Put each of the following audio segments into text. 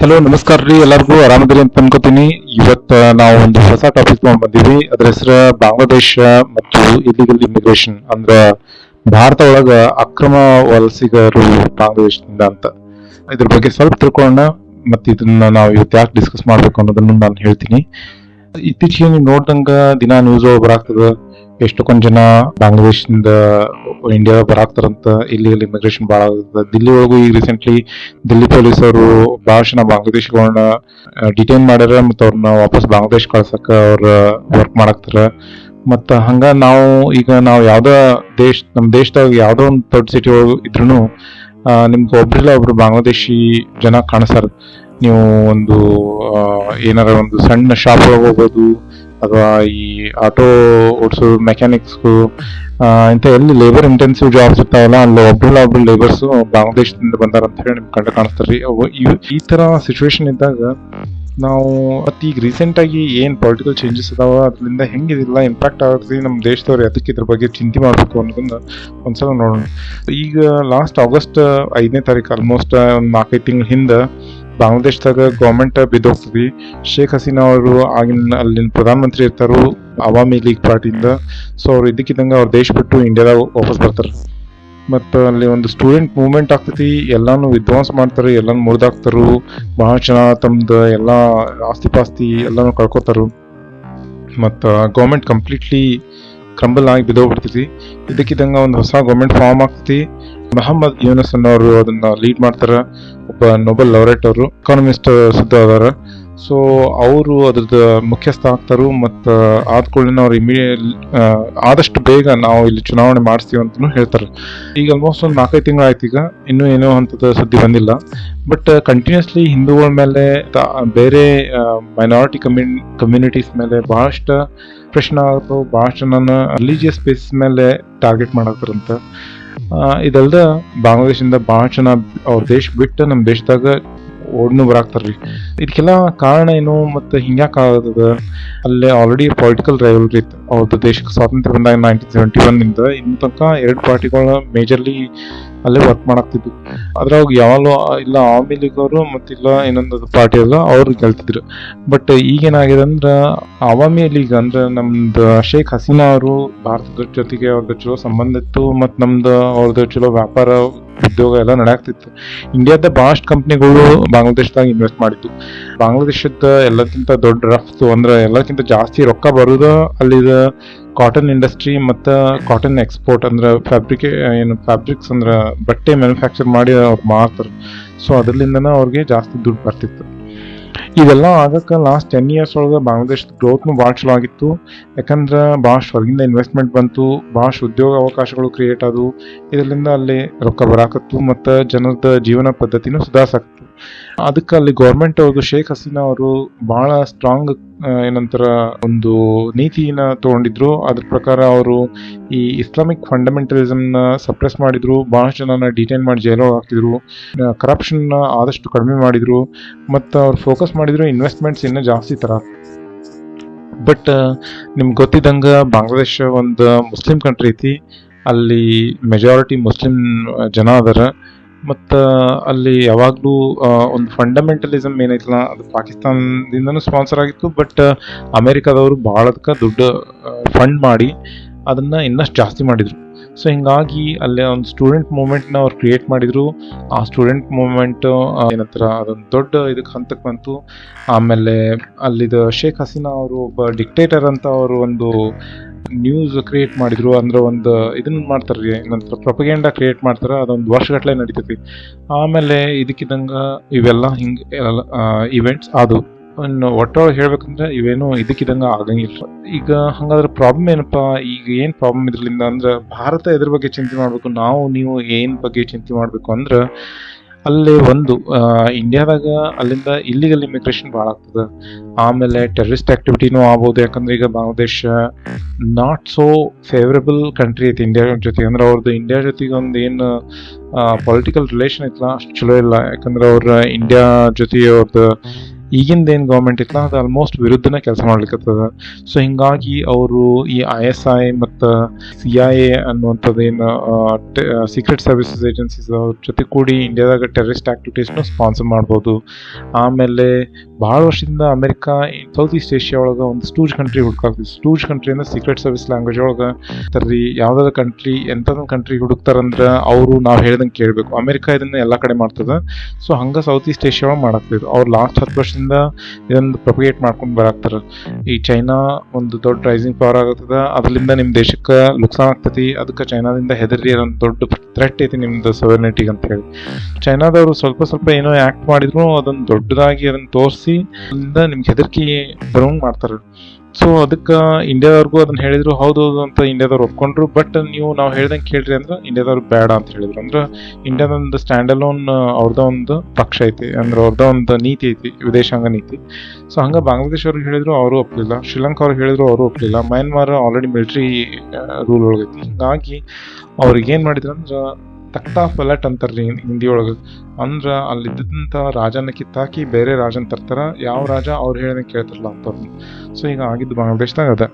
Hello ನಮಸ್ಕಾರ ರೀ ಎಲ್ಲರಿಗೂ. ಆರಾಮದಿರಿ ಅಂತ ಅನ್ಕೋತೀನಿ. ಇವತ್ತ ನಾವು ಒಂದು ಹೊಸ ಟಾಪಿಕ್ ತಗೊಂಡ್ ಬಂದೀವಿ. ಅದ್ರ ಹೆಸರು ಬಾಂಗ್ಲಾದೇಶ ಮತ್ತು ಇಲ್ಲಿಗಲ್ ಇಮಿಗ್ರೇಷನ್ ಅಂದ್ರ ಭಾರತ ಒಳಗ ಅಕ್ರಮ ವಲಸಿಗರು ಬಾಂಗ್ಲಾದೇಶದಿಂದ ಅಂತ. ಇದ್ರ ಬಗ್ಗೆ ಸ್ವಲ್ಪ ತಿಳ್ಕೊಳ್ಳೋಣ ಮತ್ತೆ ಇದನ್ನ ನಾವು ಇವತ್ತು ಯಾಕೆ ಡಿಸ್ಕಸ್ ಮಾಡ್ಬೇಕು ಅನ್ನೋದನ್ನು ನಾನು ಹೇಳ್ತೀನಿ. ಇತ್ತೀಚೆಗೆ ನೀವು ನೋಡ್ದಂಗ ದಿನ ನ್ಯೂಸ್ ಬರಾಗ್ತದ. ಎಷ್ಟೊಂದ್ ಜನ ಬಾಂಗ್ಲಾದೇಶದಿಂದ ಇಂಡಿಯಾ ಬರಾಕ್ತಾರಂತ ಇಲ್ಲಿ ಇಮಿಗ್ರೇಷನ್ ಭಾಳ ದಿಲ್ಲಿ ಒಳಗೂ ಈಗ ರೀಸೆಂಟ್ಲಿ ದಿಲ್ಲಿ ಪೊಲೀಸ್ ಅವರು ಭಾಳ ಜನ ಬಾಂಗ್ಲಾದೇಶಗಳನ್ನ ಡಿಟೈನ್ ಮಾಡ್ಯಾರ ಮತ್ತು ಅವ್ರನ್ನ ವಾಪಸ್ ಬಾಂಗ್ಲಾದೇಶ್ ಕಳ್ಸಕ್ಕ ಅವ್ರ ವರ್ಕ್ ಮಾಡಾಕ್ತಾರ. ಮತ್ತ ಹಂಗ ನಾವು ಈಗ ನಾವು ಯಾವ್ದೋ ದೇಶ ನಮ್ಮ ದೇಶದಾಗ ಯಾವ್ದೋ ಒಂದು ದೊಡ್ಡ ಸಿಟಿ ಒಳಗೆ ಇದ್ರು ನಿಮ್ಗೆ ಒಬ್ರಿಲ್ಲ ಒಬ್ರು ಬಾಂಗ್ಲಾದೇಶಿ ಜನ ಕಾಣಿಸ್ತಾರ ನೀವು ಒಂದು ಏನಾರ ಒಂದು ಸಣ್ಣ ಶಾಪ್ ಒಳಗೆ ಹೋಗ್ಬೋದು ಅಥವಾ ಈ ಆಟೋ ಓಡಿಸೋ ಮೆಕ್ಯಾನಿಕ್ಸ್ಗು ಇಂಥ ಎಲ್ಲಿ ಲೇಬರ್ ಇಂಟೆನ್ಸಿವ್ ಜಾಬ್ಸ್ ಇರ್ತಾವಲ್ಲ, ಅಲ್ಲಿ ಒಬ್ರಲ್ಲ ಒಬ್ರು ಲೇಬರ್ಸ್ ಬಾಂಗ್ಲಾದೇಶದಿಂದ ಬಂದಾರ ಅಂತ ಹೇಳಿ ನಿಮ್ಗೆ ಕಂಡು ಕಾಣಿಸ್ತಾರ್ರಿ ಅವು ಈ ತರ ಸಿಚುವೇಶನ್ ಇದ್ದಾಗ ನಾವು ಅತಿ ಈಗ ರೀಸೆಂಟ್ ಆಗಿ ಏನ್ ಪೊಲಿಟಿಕಲ್ ಚೇಂಜಸ್ ಅದಾವ ಅದರಿಂದ ಹೆಂಗಿದಿಲ್ಲ ಇಂಪ್ಯಾಕ್ಟ್ ಆಗುತ್ತೆ ನಮ್ಮ ದೇಶದವ್ರು ಅದಕ್ಕೆ ಇದ್ರ ಬಗ್ಗೆ ಚಿಂತೆ ಮಾಡಬೇಕು ಅನ್ನೋದನ್ನ ಒಂದ್ಸಲ ನೋಡೋಣ. ಈಗ ಲಾಸ್ಟ್ ಆಗಸ್ಟ್ ಐದನೇ ತಾರೀಕು ಆಲ್ಮೋಸ್ಟ್ ಒಂದು ನಾಲ್ಕೈದು ತಿಂಗಳ ಹಿಂದೆ ಬಾಂಗ್ಲಾದೇಶದಾಗ ಗೌರ್ಮೆಂಟ್ ಬಿದ್ದೋಗ್ತದೆ. ಶೇಖ್ ಹಸೀನಾ ಅವರು ಆಗಿನ ಅಲ್ಲಿನ ಪ್ರಧಾನಮಂತ್ರಿ ಇರ್ತಾರೋ, ಅವಾಮಿ ಲೀಗ್ ಪಾರ್ಟಿಯಿಂದ. ಸೊ ಅವ್ರು ಇದಕ್ಕಿದ್ದಂಗೆ ಅವ್ರ ದೇಶ ಬಿಟ್ಟು ಇಂಡಿಯಾದಾಗ ವಾಪಸ್ ಬರ್ತಾರೆ. ಮತ್ತು ಅಲ್ಲಿ ಒಂದು ಸ್ಟೂಡೆಂಟ್ ಮೂವ್ಮೆಂಟ್ ಆಗ್ತೈತಿ. ಎಲ್ಲಾನು ವಿಧ್ವಂಸ ಮಾಡ್ತಾರೆ, ಎಲ್ಲಾನು ಮುರಿದಾಕ್ತಾರು. ಭಾಳ ಜನ ತಮ್ಮದು ಎಲ್ಲ ಆಸ್ತಿ ಪಾಸ್ತಿ ಎಲ್ಲಾನು ಕಳ್ಕೊತಾರು. ಮತ್ತು ಗೌರ್ಮೆಂಟ್ ಕಂಪ್ಲೀಟ್ಲಿ ಕ್ರಂಬಲ್ ಆಗಿ ಬಿದ್ದೋಗ್ಬಿಡ್ತೈತಿ. ಇದಕ್ಕಿದ್ದಂಗೆ ಒಂದು ಹೊಸ ಗೌರ್ಮೆಂಟ್ ಫಾರ್ಮ್ ಆಗ್ತೈತಿ. ಮೊಹಮ್ಮದ್ ಯೂನಸ್ ಅನ್ನೋರು ಅದನ್ನ ಲೀಡ್ ಮಾಡ್ತಾರ. ಒಬ್ಬ ನೊಬೆಲ್ ಲೌರೇಟ್ ಅವರು ಎಕಾನಮಿಸ್ಟ್ ಸುದ್ದ ಅದಾರ. ಸೊ ಅವರು ಅದ್ರದ್ದು ಮುಖ್ಯಸ್ಥ ಆಗ್ತಾರು ಮತ್ತು ಆದ ಕೂಡಲೇ ಅವ್ರು ಇಮಿ ಆದಷ್ಟು ಬೇಗ ನಾವು ಇಲ್ಲಿ ಚುನಾವಣೆ ಮಾಡಿಸ್ತೀವಿ ಅಂತಲೂ ಹೇಳ್ತಾರೆ. ಈಗ ಆಲ್ಮೋಸ್ಟ್ ಒಂದು ನಾಲ್ಕೈದು ತಿಂಗಳು ಆಯ್ತು ಈಗ, ಇನ್ನೂ ಏನೋ ಅಂಥದ್ದು ಸುದ್ದಿ ಬಂದಿಲ್ಲ. ಬಟ್ ಕಂಟಿನ್ಯೂಸ್ಲಿ ಹಿಂದೂಗಳ ಮೇಲೆ ಬೇರೆ ಮೈನಾರಿಟಿ ಕಮ್ಯುನ್ ಕಮ್ಯುನಿಟೀಸ್ ಮೇಲೆ ಭಾಳಷ್ಟು ಪ್ರಶ್ನೆ ಆಗ್ತಾವ ಭಾಳಷ್ಟು ನನ್ನ ರಿಲಿಜಿಯಸ್ ಬೇಸಿಸ್ ಮೇಲೆ ಟಾರ್ಗೆಟ್ ಮಾಡತ್ತಾರಂತ ಇದಲ್ದ ಬಾಂಗ್ಲಾದೇಶದಿಂದ ಬಹಳ ಜನ ಅವ್ರ ದೇಶ ಬಿಟ್ಟು ನಮ್ಮ ದೇಶದಾಗ ಓಡ್ನು ಬರಾಕ್ತಾರ್ರಿ ಇದಕ್ಕೆಲ್ಲ ಕಾರಣ ಏನು? ಮತ್ತೆ ಹಿಂಗ್ಯಾಕ ಆಗದ ಅಲ್ಲೇ ಆಲ್ರೆಡಿ ಪೊಲಿಟಿಕಲ್ ರೈವಲ್ರಿ ಇತ್ತು. ಅವ್ರದ್ದು ದೇಶಕ್ಕೆ ಸ್ವಾತಂತ್ರ್ಯ ಬಂದಾಗ ನೈನ್ಟೀನ್ ಸೆವೆಂಟಿ ಒನ್ ಇಂದ ಇನ್ನು ತನಕ ಎರಡು ಪಾರ್ಟಿಗಳ ಮೇಜರ್ಲಿ ಅಲ್ಲೇ ವರ್ಕ್ ಮಾಡಾಕ್ತಿದ್ವು. ಅದ್ರಾಗ ಯಾವಾಗಲೂ ಇಲ್ಲ ಆವಾಮಿ ಲೀಗ್ ಅವರು ಮತ್ತಿಲ್ಲ ಇನ್ನೊಂದು ಪಾರ್ಟಿ ಅಲ್ಲ ಅವ್ರು ಗೆಲ್ತಿದ್ರು. ಬಟ್ ಈಗೇನಾಗಿದೆ ಅಂದ್ರೆ ಅವಾಮಿ ಲೀಗ್ ಅಂದ್ರೆ ನಮ್ದು ಶೇಖ್ ಹಸೀನಾ ಅವರು ಭಾರತದ ಜೊತೆಗೆ ಅವ್ರದ್ದು ಚಲೋ ಸಂಬಂಧ ಇತ್ತು. ಮತ್ತು ನಮ್ದು ಅವ್ರದ್ದು ಚಲೋ ವ್ಯಾಪಾರ ಉದ್ಯೋಗ ಎಲ್ಲ ನಡೆಯಾಗ್ತಿತ್ತು ಇಂಡಿಯಾದ ಭಾಳಷ್ಟು ಕಂಪ್ನಿಗಳು ಬಾಂಗ್ಲಾದೇಶದಾಗ ಇನ್ವೆಸ್ಟ್ ಮಾಡಿದ್ದು. ಬಾಂಗ್ಲಾದೇಶದ ಎಲ್ಲಕ್ಕಿಂತ ದೊಡ್ಡ ರಫ್ತು ಅಂದ್ರೆ ಎಲ್ಲಕ್ಕಿಂತ ಜಾಸ್ತಿ ರೊಕ್ಕ ಬರೋದು ಅಲ್ಲಿದ ಕಾಟನ್ ಇಂಡಸ್ಟ್ರಿ ಮತ್ತು ಕಾಟನ್ ಎಕ್ಸ್ಪೋರ್ಟ್ ಅಂದ್ರೆ ಫ್ಯಾಬ್ರಿಕ್ ಏನು ಫ್ಯಾಬ್ರಿಕ್ಸ್ ಅಂದ್ರೆ ಬಟ್ಟೆ ಮ್ಯಾನುಫ್ಯಾಕ್ಚರ್ ಮಾಡಿ ಅವ್ರು ಮಾರ್ತಾರೆ. ಸೊ ಅದರಿಂದನೇ ಅವ್ರಿಗೆ ಜಾಸ್ತಿ ದುಡ್ಡು ಬರ್ತಿತ್ತು. ಇದೆಲ್ಲ ಆಗಕ್ಕೆ ಲಾಸ್ಟ್ ಟೆನ್ ಇಯರ್ಸ್ ಒಳಗೆ ಬಾಂಗ್ಲಾದೇಶದ ಗ್ರೋತ್ನು ಭಾಳ ಚಲೋ ಆಗಿತ್ತು. ಯಾಕಂದ್ರೆ ಭಾಳಷ್ಟು ಹೊರಗಿಂದ ಇನ್ವೆಸ್ಟ್ಮೆಂಟ್ ಬಂತು ಭಾಳಷ್ಟು ಉದ್ಯೋಗ ಅವಕಾಶಗಳು ಕ್ರಿಯೇಟ್ ಆದವು. ಇದರಿಂದ ಅಲ್ಲಿ ರೊಕ್ಕ ಬರಾಕತ್ತು ಮತ್ತು ಜನರದ ಜೀವನ ಪದ್ಧತಿನೂ ಸುಧಾರಿಸಾಕತ್ತು. ಅದಕ್ಕೆ ಅಲ್ಲಿ ಗೌರ್ಮೆಂಟ್ ಅವರು ಶೇಖ್ ಹಸೀನಾ ಅವರು ಬಹಳ ಸ್ಟ್ರಾಂಗ್ ಏನಂತರ, ಒಂದು ನೀತಿನ ತಗೊಂಡಿದ್ರು. ಅದ್ರ ಪ್ರಕಾರ ಅವರು ಈ ಇಸ್ಲಾಮಿಕ್ ಫಂಡಮೆಂಟಲಿಸಮ್ನ ಸಪ್ರೆಸ್ ಮಾಡಿದ್ರು. ಬಹಳಷ್ಟು ಜನನ ಡಿಟೈನ್ ಮಾಡಿ ಜೈಲೊಳಗೆ ಹಾಕಿದ್ರು ಕರಪ್ಷನ್ನ ಆದಷ್ಟು ಕಡಿಮೆ ಮಾಡಿದ್ರು. ಮತ್ತು ಅವ್ರು ಫೋಕಸ್ ಮಾಡಿದ್ರು ಇನ್ವೆಸ್ಟ್ಮೆಂಟ್ಸ್ ಇನ್ನೂ ಜಾಸ್ತಿ ತರ. ಬಟ್ ನಿಮ್ಗೆ ಗೊತ್ತಿದ್ದಂಗೆ ಬಾಂಗ್ಲಾದೇಶ ಒಂದು ಮುಸ್ಲಿಂ ಕಂಟ್ರಿ ಐತಿ. ಅಲ್ಲಿ ಮೆಜಾರಿಟಿ ಮುಸ್ಲಿಂ ಜನ ಅದಾರ. ಮತ್ತು ಅಲ್ಲಿ ಯಾವಾಗಲೂ ಒಂದು ಫಂಡಮೆಂಟಲಿಸಮ್ ಏನೈತಲ್ಲ, ಅದು ಪಾಕಿಸ್ತಾನದಿಂದನೂ ಸ್ಪಾನ್ಸರ್ ಆಗಿತ್ತು ಬಟ್ ಅಮೇರಿಕಾದವರು ಭಾಳ ಅದಕ್ಕೆ ದುಡ್ಡು ಫಂಡ್ ಮಾಡಿ ಅದನ್ನು ಇನ್ನಷ್ಟು ಜಾಸ್ತಿ ಮಾಡಿದರು. ಸೊ ಹಿಂಗಾಗಿ ಅಲ್ಲಿ ಒಂದು ಸ್ಟೂಡೆಂಟ್ ಮೂಮೆಂಟ್ನ ಅವ್ರು ಕ್ರಿಯೇಟ್ ಮಾಡಿದರು. ಆ ಸ್ಟೂಡೆಂಟ್ ಮೂವ್ಮೆಂಟ್ ಏನಂತಾರ, ಅದೊಂದು ದೊಡ್ಡ ಇದಕ್ಕೆ ಹಂತಕ್ಕೆ ಬಂತು. ಆಮೇಲೆ ಅಲ್ಲಿದ ಶೇಖ್ ಹಸೀನಾ ಅವರು ಒಬ್ಬ ಡಿಕ್ಟೇಟರ್ ಅಂತ ಅವರು ಒಂದು ನ್ಯೂಸ್ ಕ್ರಿಯೇಟ್ ಮಾಡಿದ್ರು ಅಂದ್ರೆ ಒಂದು ಇದನ್ನ ಮಾಡ್ತಾರೆ ಏನಂತ ಪ್ರೊಪಗೇಂಡ ಕ್ರಿಯೇಟ್ ಮಾಡ್ತಾರೆ, ಅದೊಂದು ವರ್ಷಗಟ್ಟಲೆ ನಡೀತೈತಿ. ಆಮೇಲೆ ಇದಕ್ಕಿದ್ದಂಗ ಇವೆಲ್ಲ ಹಿಂಗೆ ಇವೆಂಟ್ಸ್ ಅದು. ಇನ್ನು ಒಟ್ಟೊಳಗೆ ಹೇಳ್ಬೇಕಂದ್ರೆ ಇವೇನು ಇದಕ್ಕಿದಂಗ ಆಗಂಗಿಲ್ಲ ಈಗ ಹಂಗಾದ್ರೆ ಪ್ರಾಬ್ಲಮ್ ಏನಪ್ಪಾ, ಈಗ ಏನು ಪ್ರಾಬ್ಲಮ್ ಇದ್ರಲಿಂದ ಅಂದ್ರೆ, ಭಾರತ ಇದ್ರ ಬಗ್ಗೆ ಚಿಂತೆ ಮಾಡಬೇಕು, ನಾವು, ನೀವು ಏನು ಬಗ್ಗೆ ಚಿಂತೆ ಮಾಡಬೇಕು ಅಂದ್ರೆ ಅಲ್ಲಿ ಒಂದು ಇಂಡಿಯಾದಾಗ ಅಲ್ಲಿಂದ ಇಲ್ಲಿಗಲ್ ಇಮಿಗ್ರೇಷನ್ ಭಾಳ ಆಗ್ತದೆ. ಆಮೇಲೆ ಟೆರರಿಸ್ಟ್ ಆಕ್ಟಿವಿಟಿನೂ ಆಗ್ಬೋದು, ಯಾಕಂದ್ರೆ ಈಗ Bangladesh not so favourable country ಐತಿ ಇಂಡಿಯಾ ಜೊತೆ. ಅಂದ್ರೆ ಅವ್ರದ್ದು ಇಂಡಿಯಾ ಜೊತೆಗೆ ಒಂದು ಏನು ಪೊಲಿಟಿಕಲ್ ರಿಲೇಷನ್ ಐತಲ್ಲ ಅಷ್ಟು ಚಲೋ ಇಲ್ಲ. ಯಾಕಂದ್ರೆ ಅವ್ರ ಇಂಡಿಯಾ ಜೊತೆ ಅವ್ರದ್ದು ಈಗಿಂದ ಏನು ಗೌರ್ಮೆಂಟ್ ಇತ್ತಲ್ಲ, ಅದು ಆಲ್ಮೋಸ್ಟ್ ವಿರುದ್ಧನೇ ಕೆಲಸ ಮಾಡ್ಲಿಕ್ಕತ್ತದ ಸೊ ಹಿಂಗಾಗಿ ಅವರು ಈ ಐ ಎಸ್ ಐ ಮತ್ತು ಸಿ ಐ ಎ ಅನ್ನುವಂಥದ್ದು ಏನು ಸೀಕ್ರೆಟ್ ಸರ್ವಿಸಸ್ ಏಜೆನ್ಸೀಸ್ ಅವ್ರ ಜೊತೆ ಕೂಡಿ ಇಂಡಿಯಾದಾಗ ಟೆರರಿಸ್ಟ್ ಆಕ್ಟಿವಿಟೀಸ್ನು ಸ್ಪಾನ್ಸರ್ ಮಾಡ್ಬೋದು. ಆಮೇಲೆ ಭಾಳ ವರ್ಷದಿಂದ ಅಮೆರಿಕ ಸೌತ್ ಈಸ್ಟ್ ಏಷ್ಯಾ ಒಳಗೆ ಒಂದು ಸ್ಟೂಜ್ ಕಂಟ್ರಿ ಹುಡುಕಾಗ್ತದೆ ಸ್ಟೂಜ್ ಕಂಟ್ರಿ ಅಂದ್ರೆ ಸೀಕ್ರೆಟ್ ಸರ್ವಿಸ್ ಲ್ಯಾಂಗ್ವೇಜ್ ಒಳಗೆ ತರ್ರಿ ಯಾವ್ದಾದ್ರು ಕಂಟ್ರಿ ಎಂಥದೊಂದು ಕಂಟ್ರಿ ಹುಡುಕ್ತಾರಂದ್ರೆ ಅವರು ನಾವು ಹೇಳ್ದಂಗೆ ಕೇಳಬೇಕು. ಅಮೆರಿಕ ಇದನ್ನ ಎಲ್ಲ ಕಡೆ ಮಾಡ್ತದೆ. ಸೊ ಹಂಗೆ ಸೌತ್ ಈಸ್ಟ್ ಏಷ್ಯಾ ಒಳಗೆ ಮಾಡಾಕ್ತಿದ್ರು. ಅವ್ರು ಲಾಸ್ಟ್ ಹತ್ತು ವರ್ಷದಿಂದ ಇದೊಂದು ಪ್ರೊಪಿಗೇಟ್ ಮಾಡ್ಕೊಂಡು ಬರಾಕ್ತಾರ. ಈ ಚೈನಾ ಒಂದು ದೊಡ್ಡ ರೈಸಿಂಗ್ ಪವರ್ ಆಗತ್ತದ ಅದರಿಂದ ನಿಮ್ಮ ದೇಶಕ್ಕೆ ನುಕ್ಸಾನ್ ಆಗ್ತೈತಿ ಅದಕ್ಕೆ ಚೈನಾದಿಂದ ಹೆದರಿ ಅದೊಂದು ದೊಡ್ಡ ಥ್ರೆಟ್ ಐತಿ ನಿಮ್ದು ಸೊವರ್ನಿಟಿಗೆ ಅಂತ ಹೇಳಿ ಚೈನಾದವರು ಸ್ವಲ್ಪ ಸ್ವಲ್ಪ ಏನೋ ಆ್ಯಕ್ಟ್ ಮಾಡಿದ್ರು, ಅದನ್ನು ದೊಡ್ಡದಾಗಿ ಅದನ್ನು ತೋರಿಸಿ, ಅದರಿಂದ ನಿಮ್ಗೆ ಹೆದರಿಕೆ ಬರೋಂಗ್ ಮಾಡ್ತಾರೆ. ಸೊ ಅದಕ್ಕೆ ಇಂಡಿಯಾದವ್ರಿಗೂ ಅದನ್ನ ಹೇಳಿದ್ರು, ಹೌದು ಹೌದು ಅಂತ ಇಂಡಿಯಾದವ್ರು ಒಪ್ಕೊಂಡ್ರು. ಬಟ್ ನೀವು ನಾವು ಹೇಳ್ದಂಗೆ ಕೇಳ್ರಿ ಅಂದ್ರೆ ಇಂಡಿಯಾದವ್ರು ಬೇಡ ಅಂತ ಹೇಳಿದ್ರು. ಅಂದ್ರೆ ಇಂಡಿಯಾದೊಂದು ಸ್ಟ್ಯಾಂಡ್ ಅಲೋನ್ ಅವ್ರದ್ದು ಒಂದು ಪಕ್ಷ ಐತಿ. ಅಂದ್ರೆ ಅವ್ರದ್ದು ಒಂದು ನೀತಿ ಐತಿ, ವಿದೇಶಾಂಗ ನೀತಿ. ಸೊ ಹಂಗೆ ಬಾಂಗ್ಲಾದೇಶ ಅವ್ರಿಗೆ ಹೇಳಿದ್ರು, ಅವರು ಒಪ್ಪಲಿಲ್ಲ ಶ್ರೀಲಂಕಾ ಅವ್ರಿಗೆ ಹೇಳಿದ್ರು, ಅವರು ಒಪ್ಪಲಿಲ್ಲ ಮ್ಯಾನ್ಮಾರ್ ಆಲ್ರೆಡಿ ಮಿಲಿಟರಿ ರೂಲ್ ಒಳಗೈತಿ. ಹಿಂಗಾಗಿ ಅವ್ರಿಗೆ ಏನು ಮಾಡಿದ್ರು ಅಂದ್ರೆ ತಕ್ತಾ ಪಲಟ್ ಹಿಂದಿ ಒಳಗೆ ಅಂದ್ರೆ ಅಲ್ಲಿದ್ದಂಥ ರಾಜನ ಕಿತ್ತಾಕಿ ಬೇರೆ ರಾಜನ ತರ್ತಾರ. ಯಾವ ರಾಜ ಅವ್ರು ಹೇಳಿದ ಕೇಳ್ತಾರಲ್ಲ ಅಂತವ್ರು ಸೊ ಈಗ ಆಗಿದ್ದು ಬಾಂಗ್ಲಾದೇಶ್ದಾಗ ಅದ.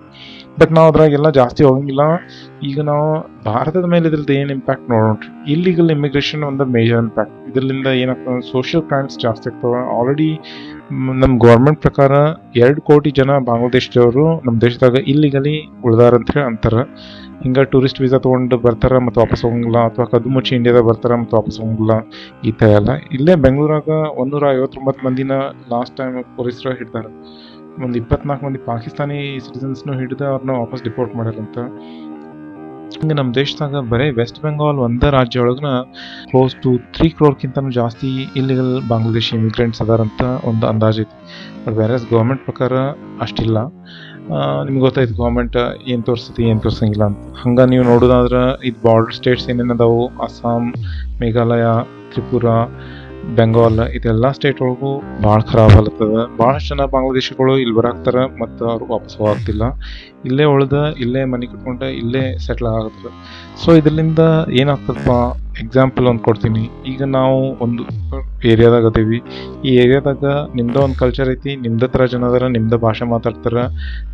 ಬಟ್ ನಾವು ಅದ್ರಾಗೆಲ್ಲ ಜಾಸ್ತಿ ಹೋಗಂಗಿಲ್ಲ. ಈಗ ನಾವು ಭಾರತದ ಮೇಲೆ ಇದ್ರದ್ದು ಏನು ಇಂಪ್ಯಾಕ್ಟ್ ನೋಡೋಣ್ರಿ ಇಲ್ಲಿಗಲ್ ಇಮಿಗ್ರೇಷನ್ ಒಂದು ಮೇಜರ್ ಇಂಪ್ಯಾಕ್ಟ್ ಇದರಿಂದ ಏನಪ್ಪ ಸೋಷಿಯಲ್ ಕ್ರೈಮ್ಸ್ ಜಾಸ್ತಿ ಆಗ್ತವೆ. ಆಲ್ರೆಡಿ ನಮ್ಮ ಗೌರ್ಮೆಂಟ್ ಪ್ರಕಾರ ಎರಡು ಕೋಟಿ ಜನ ಬಾಂಗ್ಲಾದೇಶದವರು ನಮ್ಮ ದೇಶದಾಗ ಇಲ್ಲಿಗಲಿ ಉಳ್ದಾರ ಅಂತ ಹೇಳಿ ಅಂತಾರೆ. ಹಿಂಗೆ ಟೂರಿಸ್ಟ್ ವೀಸಾ ತೊಗೊಂಡು ಬರ್ತಾರ ಮತ್ತು ವಾಪಸ್ ಹೋಗಂಗಿಲ್ಲ, ಅಥವಾ ಕದ್ದು ಮುಚ್ಚಿ ಇಂಡಿಯಾದಾಗ ಬರ್ತಾರ ಮತ್ತು ವಾಪಸ್ ಹೋಗಂಗಿಲ್ಲ, ಈ ಥರ ಎಲ್ಲ. ಇಲ್ಲೇ ಬೆಂಗಳೂರಾಗ ಒಂದೂರ ಐವತ್ತೊಂಬತ್ತು ಮಂದಿನ ಲಾಸ್ಟ್ ಟೈಮ್ ಪೊಲೀಸರು ಹಿಡ್ದಾರ. ಒಂದು ಇಪ್ಪತ್ನಾಲ್ಕು ಮಂದಿ ಪಾಕಿಸ್ತಾನಿ ಸಿಟಿಸನ್ಸ್ನು ಹಿಡಿದು ಅವ್ರನ್ನ ವಾಪಸ್ ಡಿಪೋರ್ಟ್ ಮಾಡ್ಯಾರಂತ ಹಿಂಗೆ ನಮ್ಮ ದೇಶದಾಗ ಬರೀ ವೆಸ್ಟ್ ಬೆಂಗಾಲ್ ಒಂದೇ ರಾಜ್ಯ ಒಳಗನ ಕ್ಲೋಸ್ ಟು ತ್ರೀ ಕ್ರೋರ್ಕಿಂತನೂ ಜಾಸ್ತಿ ಇಲ್ಲಿಗಲ್ ಬಾಂಗ್ಲಾದೇಶಿ ಇಮಿಗ್ರೆಂಟ್ಸ್ ಅದಾರಂತ ಒಂದು ಅಂದಾಜು ಐತಿ. ಬಟ್ ಬೇರೆ ಗೌರ್ಮೆಂಟ್ ಪ್ರಕಾರ ಅಷ್ಟಿಲ್ಲ. ನಿಮ್ಗೆ ಗೊತ್ತಾಯ್ತು ಗೌರ್ಮೆಂಟ್ ಏನು ತೋರಿಸ್ತೈತಿ, ಏನು ತೋರಿಸಂಗಿಲ್ಲ ಅಂತ. ಹಂಗೆ ನೀವು ನೋಡೋದಾದ್ರೆ ಇದು ಬಾರ್ಡರ್ ಸ್ಟೇಟ್ಸ್ ಏನೇನು ಅದಾವು ಅಸ್ಸಾಂ, ಮೇಘಾಲಯ, ತ್ರಿಪುರ, ಬೆಂಗಾಲ್, ಇದೆಲ್ಲ ಸ್ಟೇಟ್ ಒಳಗೂ ಭಾಳ ಖರಾಬ್ ಆಗ್ಲತ್ತದ. ಭಾಳಷ್ಟು ಜನ ಬಾಂಗ್ಲಾದೇಶಗಳು ಇಲ್ಲಿ ಬರಾಕ್ತಾರ ಮತ್ತು ಅವ್ರು ವಾಪಸ್ ಹೋಗ್ತಿಲ್ಲ. ಇಲ್ಲೇ ಉಳ್ದ, ಇಲ್ಲೇ ಮನೆ ಕಟ್ಕೊಂಡ, ಇಲ್ಲೇ ಸೆಟ್ಲ್ ಆಗತ್ತದ ಸೊ ಇದರಿಂದ ಏನಾಗ್ತದಪ್ಪ? ಎಕ್ಸಾಂಪಲ್ ಒಂದು ಕೊಡ್ತೀನಿ. ಈಗ ನಾವು ಒಂದು ಏರಿಯಾದಾಗ ಅದೀವಿ. ಈ ಏರಿಯಾದಾಗ ನಿಮ್ದ ಒಂದು ಕಲ್ಚರ್ ಐತಿ ನಿಮ್ದ ಥರ ಜನ ಅದಾರ ನಿಮ್ದ ಭಾಷೆ ಮಾತಾಡ್ತಾರೆ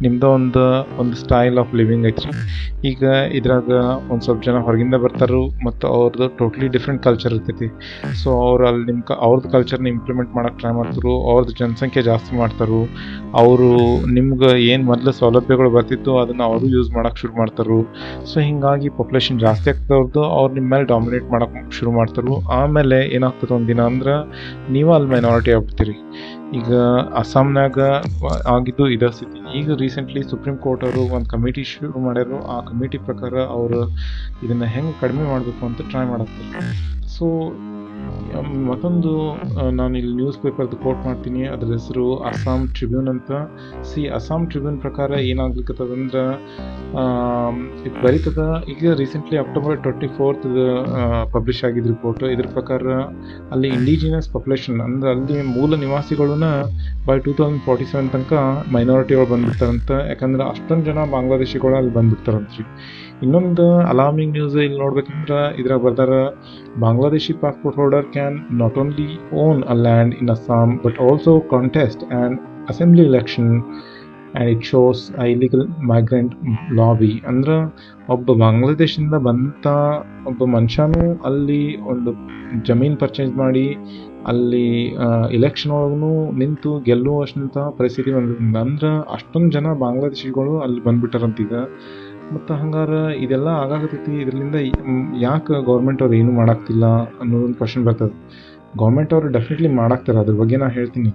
ನಿಮ್ದ ಒಂದು ಒಂದು ಸ್ಟೈಲ್ ಆಫ್ ಲಿವಿಂಗ್ ಐತ್ರಿ ಈಗ ಇದ್ರಾಗ ಒಂದು ಸ್ವಲ್ಪ ಜನ ಹೊರಗಿಂದ ಬರ್ತಾರು ಮತ್ತು ಅವ್ರದ್ದು ಟೋಟ್ಲಿ ಡಿಫ್ರೆಂಟ್ ಕಲ್ಚರ್ ಇರ್ತೈತಿ. ಸೊ ಅವ್ರು ಅಲ್ಲಿ ನಿಮ್ಮ ಕ ಅವ್ರದ್ದು ಕಲ್ಚರ್ನ ಇಂಪ್ಲಿಮೆಂಟ್ ಮಾಡೋಕೆ ಟ್ರೈ ಮಾಡ್ತಾರು ಅವ್ರದ್ದು ಜನಸಂಖ್ಯೆ ಜಾಸ್ತಿ ಮಾಡ್ತಾರೆ. ಅವರು ನಿಮ್ಗೆ ಏನು ಮೊದಲು ಸೌಲಭ್ಯಗಳು ಬರ್ತಿತ್ತು ಅದನ್ನು ಅವರು ಯೂಸ್ ಮಾಡೋಕೆ ಶುರು ಮಾಡ್ತಾರು. ಸೊ ಹಿಂಗಾಗಿ ಪಾಪ್ಯುಲೇಷನ್ ಜಾಸ್ತಿ ಆಗ್ತವ್ರದ್ದು ಅವ್ರು ನಿಮ್ಮ ಮೇಲೆ ಡಾಮಿನೇಟ್ ಮಾಡೋಕೆ ಶುರು ಮಾಡ್ತಾರು. ಆಮೇಲೆ ಏನಾಗ್ತದೆ ಒಂದಿನ ಅಂದ್ರೆ ನೀವು ಅಲ್ಲಿ ಮೈನಾರಿಟಿ ಆಗ್ಬಿಡ್ತೀರಿ. ಈಗ ಅಸ್ಸಾಂನಾಗ ಆಗಿದ್ದು ಇದೇ ಸ್ಥಿತಿ. ಈಗ ರೀಸೆಂಟ್ಲಿ ಸುಪ್ರೀಂ ಕೋರ್ಟ್ ಅವರು ಒಂದು ಕಮಿಟಿ ಶುರು ಮಾಡ್ಯಾರು. ಆ ಕಮಿಟಿ ಪ್ರಕಾರ ಅವರು ಇದನ್ನು ಹೆಂಗೆ ಕಡಿಮೆ ಮಾಡಬೇಕು ಅಂತ ಟ್ರೈ ಮಾಡತ್ತಾರೆ ಸೊ ಮತ್ತೊಂದು ನಾನು ಇಲ್ಲಿ ನ್ಯೂಸ್ ಪೇಪರ್ದು ಕೋಟ್ ಮಾಡ್ತೀನಿ. ಅದ್ರ ಹೆಸರು ಅಸ್ಸಾಂ ಟ್ರಿಬ್ಯೂನ್ ಅಂತ. ಸಿ ಅಸ್ಸಾಂ ಟ್ರಿಬ್ಯೂನ್ ಪ್ರಕಾರ ಏನಾಗ್ಲಿಕ್ಕತ್ತದಂದ್ರೆ ಇದು ಬರೀತದ, ಈಗ recently October twenty fourth publish ಆಗಿದ್ದ ರಿಪೋರ್ಟ್ ಇದ್ರ ಪ್ರಕಾರ ಅಲ್ಲಿ ಇಂಡಿಜಿನಿಯಸ್ ಪಾಪ್ಯುಲೇಷನ್ ಅಂದ್ರೆ ಅಲ್ಲಿ ಮೂಲ ನಿವಾಸಿಗಳನ್ನ by two thousand forty seven ತನಕ ಮೈನಾರಿಟಿ ಬಂದ್ಬಿಡ್ತಾರಂತ. ಯಾಕಂದ್ರೆ ಅಷ್ಟೊಂದು ಜನ ಬಾಂಗ್ಲಾದೇಶಿಗಳು ಅಲ್ಲಿ ಬಂದ್ಬಿಡ್ತಾರಂತ್ರಿ. ಇನ್ನೊಂದು ಅಲಾರ್ಮಿಂಗ್ ನ್ಯೂಸ್ ಇಲ್ಲಿ ನೋಡ್ಬೇಕಂದ್ರೆ ಇದ್ರಾಗ ಬರ್ದಾರ Bangladeshi passport holder can not only own a land in Assam but also contest and assembly election and it shows a illegal migrant lobby ಅಂದ್ರೆ ಒಬ್ಬ ಬಾಂಗ್ಲಾದೇಶದಿಂದ ಬಂತ ಒಬ್ಬ ಮನುಷ್ಯನೂ ಅಲ್ಲಿ ಒಂದು ಜಮೀನ್ ಪರ್ಚೇಸ್ ಮಾಡಿ ಅಲ್ಲಿ ಇಲೆಕ್ಷನ್ ಒಳಗೂ ನಿಂತು ಗೆಲ್ಲುವಷ್ಟಂತಹ ಪರಿಸ್ಥಿತಿ ಬಂದಿದೆ ಅಂದ್ರೆ ಅಷ್ಟೊಂದು ಜನ ಬಾಂಗ್ಲಾದೇಶಿಗಳು ಅಲ್ಲಿ ಬಂದ್ಬಿಟ್ಟಾರಂತೀಗ ಮತ್ತು ಹಂಗಾರೆ ಇದೆಲ್ಲ ಆಗಾಕತ್ತೈತಿ. ಇದರಿಂದ ಯಾಕೆ ಗೌರ್ಮೆಂಟ್ ಅವ್ರು ಏನು ಮಾಡಾಕ್ತಿಲ್ಲ ಅನ್ನೋದೊಂದು ಕ್ವಶನ್ ಬರ್ತದೆ. ಗೌರ್ಮೆಂಟ್ ಅವರು ಡೆಫಿನೆಟ್ಲಿ ಮಾಡಾಕ್ತಾರೆ. ಅದ್ರ ಬಗ್ಗೆ ನಾ ಹೇಳ್ತೀನಿ.